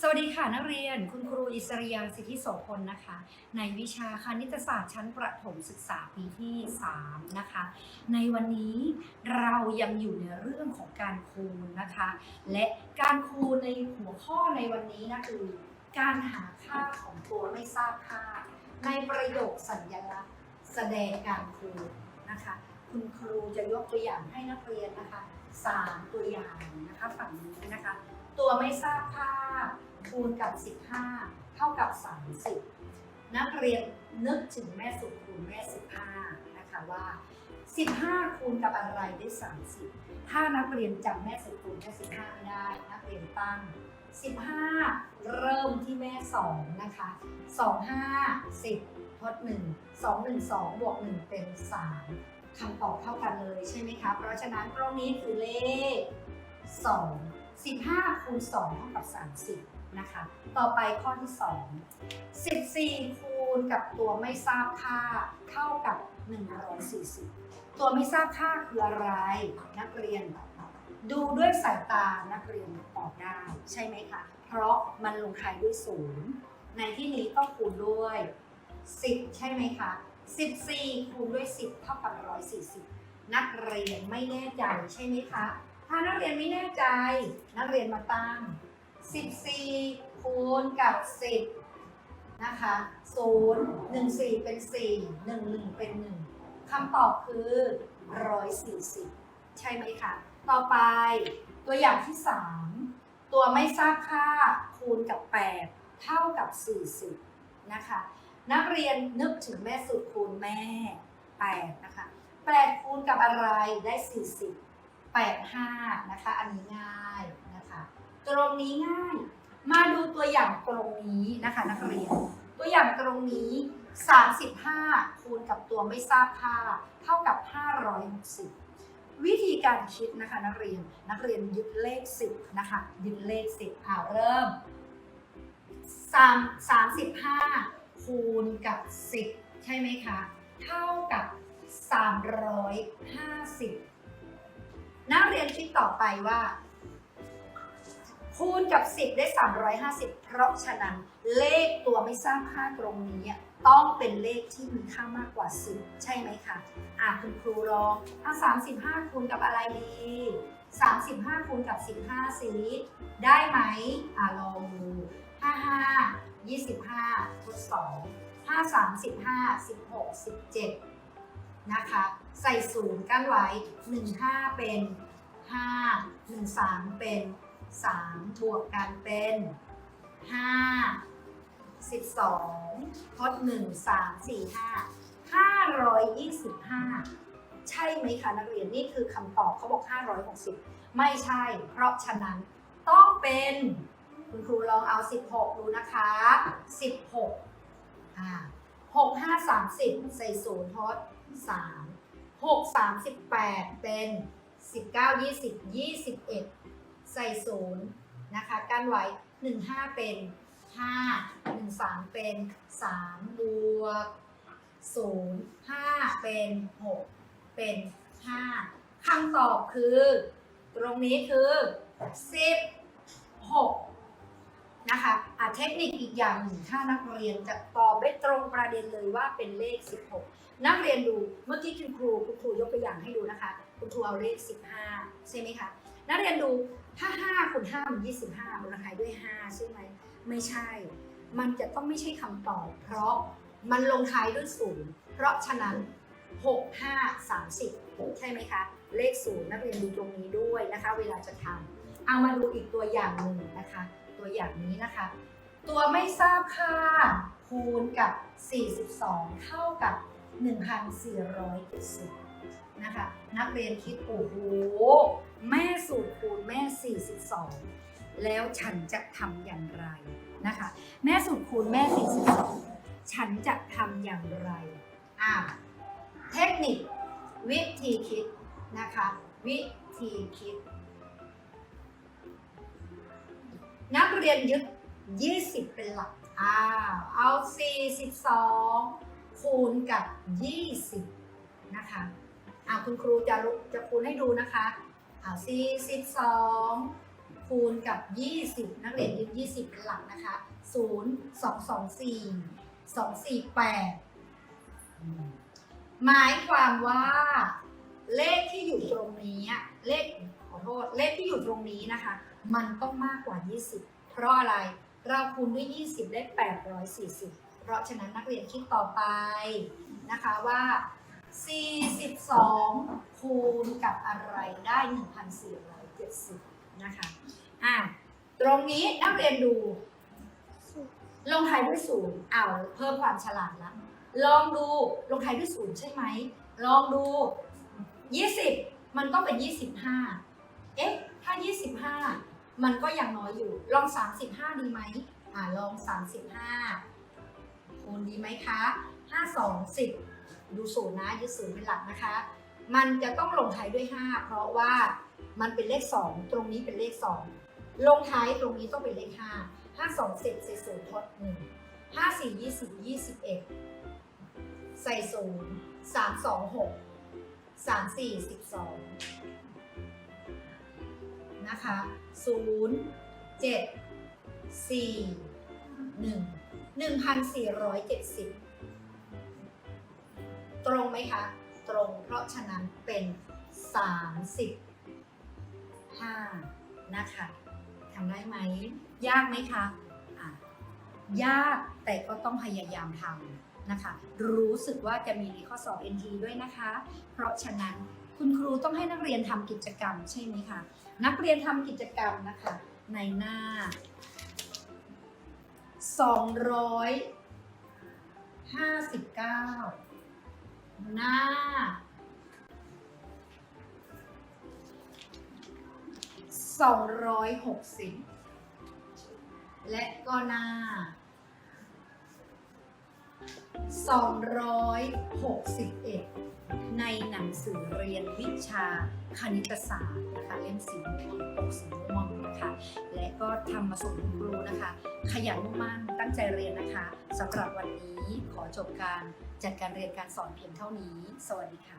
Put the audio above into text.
สวัสดีค่ะนักเรียนคุณครูอิสริยสิทธิโสพลนะคะ ในวิชาคณิตศาสตร์ชั้นประถมศึกษาปีที่ 3 นะคะ ในวันนี้เรายังอยู่ในเรื่องของการคูณนะคะ และการคูณในหัวข้อในวันนี้นะคือ การหาค่าของตัวไม่ทราบค่า ในประโยคสัญลักษณ์ แสดงการคูณนะคะ คุณครูจะยกตัวอย่างให้นักเรียนนะคะสามตัวอย่างนะคะฝั่งนี้นะคะตัวไม่ทราบค่า คูณกับ 15 เท่ากับ 30 นักเรียนนึกถึงแม่สุดคูณแม่ 15 นะคะว่า 15 คูณกับอะไรได้ 30 ถ้านักเรียนจำแม่สุดคูณแม่ 15 ไม่ได้ นักเรียนตั้ง 15 เริ่มที่แม่ 2 นะคะ 2 5 10 ทด 1 2 1 2 บวก 1 เป็น 3คำตอบเท่ากันเลยใช่ไหมคะ เพราะฉะนั้นตรงนี้คือเลข 2 15คูณ2เท่ากับ 30 นะคะ ต่อไปข้อที่ 2 14 คูณกับตัวไม่ทราบค่าเท่ากับ 140 ตัวไม่ทราบค่าคืออะไร นักเรียน ดูด้วยสายตานักเรียนตอบได้ใช่ไหมคะ เพราะมันลงท้ายด้วยศูนย์ในที่นี้ต้องคูณด้วย 10 ใช่ไหมคะ 14 คูณด้วย 10 เท่ากับ 140 นักเรียนไม่แน่ใจใช่ไหมคะ ถ้านักเรียนไม่แน่ใจ นักเรียนมาตั้ง 14 คูณกับ 10 นะคะ 0 1 4 เป็น 4 1 1 เป็น 1คำตอบคือ 140 ใช่ไหมคะ ต่อไปตัวอย่างที่ 3 ตัวไม่ทราบค่าคูณกับ 8 เท่ากับ 40 นะคะ นักเรียนนึกถึงแม่สุดคูณแม่ 8 นะคะ 8 คูณกับอะไรได้ 40 8 5 นะคะ อันนี้ง่าย ตรงนี้ง่าย มาดูตัวอย่างตรงนี้นะคะนักเรียน ตัวอย่างตรงนี้ 35 คูณกับตัวไม่ทราบค่า เท่ากับ 560 วิธีการคิดนะคะนักเรียน นักเรียนยึดเลข 10 นะคะ ยึดเลข 10อ่าเริ่ม 3 35 คูณกับ 10 ใช่ไหมคะ เท่ากับ 350 นักเรียนคิดต่อไปว่า คูณกับ 10 ได้ 350 เพราะฉะนั้นเลขตัวไม่ทราบค่าตรงนี้ ต้องเป็นเลขที่มีค่ามากกว่า 10 ใช่ไหมคะอะคุณครูลองอะ35 คูณกับอะไรดี 35 คูณกับ 15สิได้ไหมอะลองดู 55 25 ทด2 5 3 15 16 17 นะคะ ใส่ศูนย์กั้นไว้ 15 เป็น 5 13 เป็น 3 บวกกันเป็น 5 12ทด1 3 4 5 525 ใช่ไหมคะนักเรียนนี่คือคำตอบเขาบอก 560 ไม่ใช่ เพราะฉะนั้นต้องเป็น คุณครูลองเอา 16 ดูนะคะ 16อ่า6 5 30 ใส่ศูนย์ทด 3 6 38 เป็น 19 20 21 ศูนย์นะคะกั้นไว้ 15 เป็น 5 13 เป็น 3 บวก 0 5 เป็น 6 เป็น 5คำตอบคือ ตรงนี้คือ 16 นะคะอะเทคนิคอีกอย่างหนึ่งถ้านักเรียนจะตอบได้ตรงประเด็นเลยว่าเป็นเลข 16 นักเรียนดูเมื่อกี้คุณครูคุณครูยกตัวอย่างให้ดูนะคะ คุณครูเอาเลข 15 ใช่ไหมคะ นักเรียนดูถ้า5คูณ5มัน25มูลค่าด้วย 5 ใช่ไหม ไม่ใช่ มันจะต้องไม่ใช่คำตอบ เพราะมันลงท้ายด้วยศูนย์เพราะฉะนั้น 6 5 30 ใช่ไหมคะ เลขศูนย์นักเรียนดูตรงนี้ด้วยนะคะ เวลาจะทำเอามาดูอีกตัวอย่างหนึ่งนะคะ ตัวอย่างนี้นะคะ ตัวไม่ทราบค่าคูณกับ 42 เท่ากับ 1,470 นะคะ นักเรียนคิด โอ้โห แม่สูตรคูณแม่ 42 แล้วฉันจะทำอย่างไรนะคะ แม่สูตรคูณแม่ 42 ฉันจะทำอย่างไรอ่าเทคนิควิธีคิดนะคะ วิธีคิด นักเรียนยึด 20 เป็นหลักอ้าวเอา 42 คูณกับ 20 คุณครูจะรูจะคูณให้ดูนะคะอ่า42 คูณกับ 20 นักเรียนยึด20 เป็นหลักนะคะ 0 2 2 4 2 4 8 หมายความว่าเลขที่อยู่ตรงนี้เลขขอโทษเลขที่อยู่ตรงนี้นะคะ มันต้องมากกว่า 20 เพราะอะไรเราคูณด้วย 20 ได้ 840 เพราะฉะนั้นนักเรียนคิดต่อไปนะคะว่า 42 คูณกับอะไรได้ 1,470 นะคะอะตรงนี้นักเรียนดู ลงท้ายด้วยศูนย์เอาเพิ่มความฉลาดละลองดูลงท้ายด้วยศูนย์ใช่ไหม ลองดู 20 มันต้องเป็น 25 เอ๊ะ ถ้า 25 มันก็ยังน้อยอยู่ ลอง 35 ดีไหมอ่าลอง 35 คูณดีไหมคะ 5 2 10 ดูศูนย์นะยึดศูนย์เป็นหลักนะคะ มันจะต้องลงท้ายด้วย 5 เพราะว่ามันเป็นเลข 2 ตรงนี้เป็นเลข 2 ลงท้ายตรงนี้ต้องเป็นเลข 5 5 2 10ใส่ศูนย์ทด1 5 4 20 21 ใส่ศูนย์3 2 6 3 4 12 นะคะ0 7 4 1 1,470 ตรงไหมคะ ตรงเพราะฉะนั้นเป็น 35 นะคะทำได้ไหม ยากไหมคะะยากแต่ก็ต้องพยายามทำนะคะ รู้สึกว่าจะมีในข้อสอบ NT ด้วยนะคะ เพราะฉะนั้นคุณครูต้องให้นักเรียนทำกิจกรรมใช่ไหมคะ นักเรียนทำกิจกรรมนะคะ ในหน้า 259 หน้า 260 และก็หน้า 261 ในหนังสือเรียนวิชาคณิตศาสตร์นะคะเล่มสีม่วงปกสีม่วงนะคะและก็ทำมาส่งคุณครูนะคะ ขยันมุ่งมั่นตั้งใจเรียนนะคะสำหรับวันนี้ขอจบการจัดการเรียนการสอนเพียงเท่านี้ สวัสดีค่ะ